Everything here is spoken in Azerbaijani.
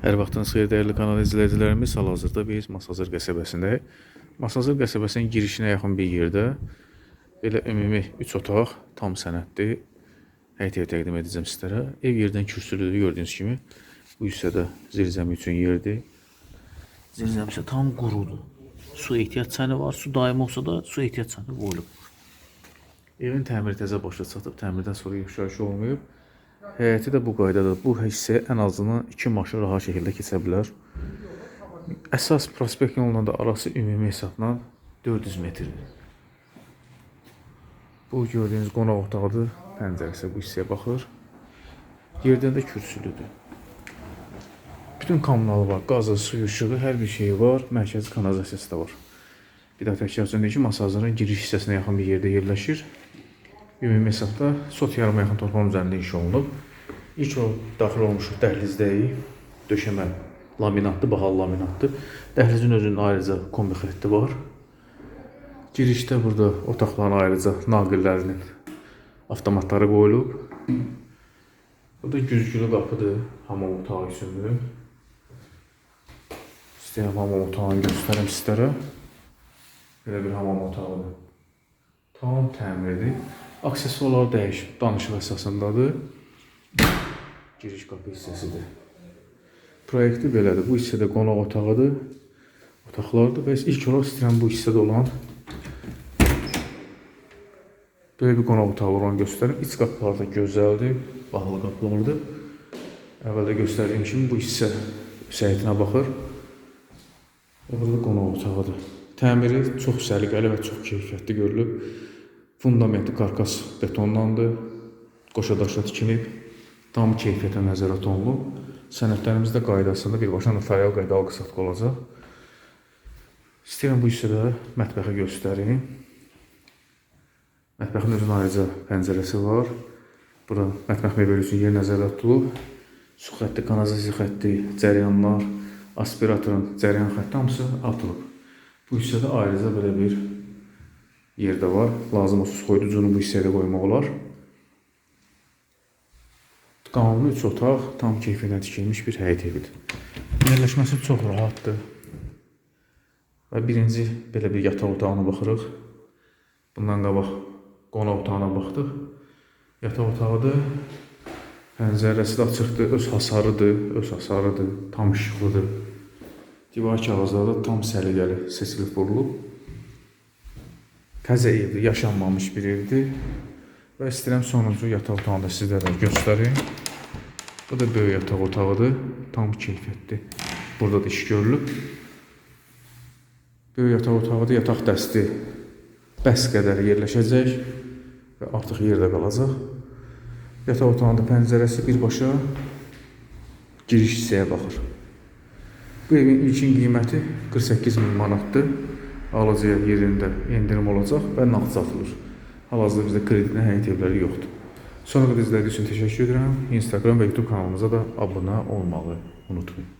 Hər vaxtınız xeyir dəyərli kanal izləyicilərimiz. Hal-hazırda biz Masazır qəsəbəsindəyik. Masazır qəsəbəsinin girişinə yaxın bir yerdə belə ümumi 3 otaq, tam sənədli həyət ev təqdim edəcəm sizlərə. Ev yerdən kürsülüdür gördüyünüz kimi. Bu hissədə zirzəmi üçün yerdir. Zirzəmi isə tam qurudur. Su ehtiyat çəni var. Su daim olsa da su ehtiyat çəni qoyulub. Evin təmiri təzə başa çatıb, təmirdən sonra yaşayış olmayıb. Həyəti də bu qaydada. Bu hissə ən azından 2 maşın rahat şəkildə keçə bilər. Əsas prospekt yolla da arası ümumi hesabla 400 metrdir. Bu gördüyünüz qonaq otağıdır. Pəncərəsi bu hissəyə baxır. Yerdən də kürsülüdür. Bütün kommunalı var. Qazı, suyu, işığı, hər bir şeyi var. Mərkəzi kanalizasiyası da var. Bir daha təkrar söyləyim ki, Masazırın giriş hissəsinə yaxın bir yerdə yerləşir. Ümumi hesabda sot yarıma yaxın torpağın üzərində iş olunub. İlk o daxil olmuşuq dəhlizdəyik. Döşəmə laminatlı, bahalı laminatlı. Dəhlizin özünün ayrıca kombi xətti var. Girişdə burada otaqların ayrıca naqillərinin avtomatları qoyulub. Bu da güzgülü qapıdır, hamam otağı üçündür. İstəyirəm hamam otağını göstərim sizlərə. Belə bir hamam otağıdır. Tam təmirdir. Aksesuarlar dəyişib, danışıq əsasındadır. Giriş qapı hissəsidir. Proyekti belədir. Bu hissədə qonaq otağıdır. Otaqlardır və ilk olaraq istəyirəm bu hissədə olan Böyle bir qonaq otağı var, onu göstərim. İç qapılar da gözəldir, bağlı qapılardır. Əvvəldə göstərdiyim kimi bu hissə səhətinə baxır. Və burada qonaq otağıdır. Təmiri çox səliqəli və çox keyfiyyətli görülüb. Fundamenti karkas betondandır. Qoşa daşla tikilib. Tam keyfiyyətə nəzarət olunub. Sənədlərimizdə qaydasında birbaşa notarial qayda alqı-satqı olacaq. İstəyirəm bu hissədə mətbəxi göstərim. Mətbəxin özünün ayrıca pəncərəsi var. Bura mətbəx mebeli üçün yer nəzərdə tutulub. Su xətti, kanalizasiya xətti, cəryanlar, aspiratorun cəryan xətti hamısı atılıb. Bu hissədə ayrıca belə bir yer də var. Lazım olsa soyuducunu bu hissəyə qoymaq olar. Qanuni 3 otaq, tam keyfiyyətlə tikilmiş bir həyət evidir. Yerləşməsi çox rahatdır. Və birinci belə bir yataq otağına baxırıq. Bundan qabaq qonaq otağına baxdıq. Yataq otağıdır. Pəncərəsi də açıqdır, öz hasarıdır, öz hasarıdır, tam işıqlıdır. Divar kağızları da tam səliqəli seçilib vurulub. Təzə evdir, yaşanmamış bir evdir. Və istəyirəm sonuncu yataq otağını da sizlərə göstərim. Bu da böyük yataq otağıdır, tam keyfiyyətli. Burada da iş görülüb. Böyük yataq otağıdır, yataq dəsti bəs qədər yerləşəcək və artıq yerdə qalacaq. Yataq otağında pəncərəsi birbaşa giriş hissəyə baxır. Bu evin ilkin qiyməti 48 min manatdır. Alıcıya yerində endirim olacaq və nağd satılır. Hal-hazırda bizdə kreditlə həyət evləri yoxdur. Sonra da izlədiyiniz üçün təşəkkür edirəm. Instagram və YouTube kanalımıza da abunə olmağı unutmayın.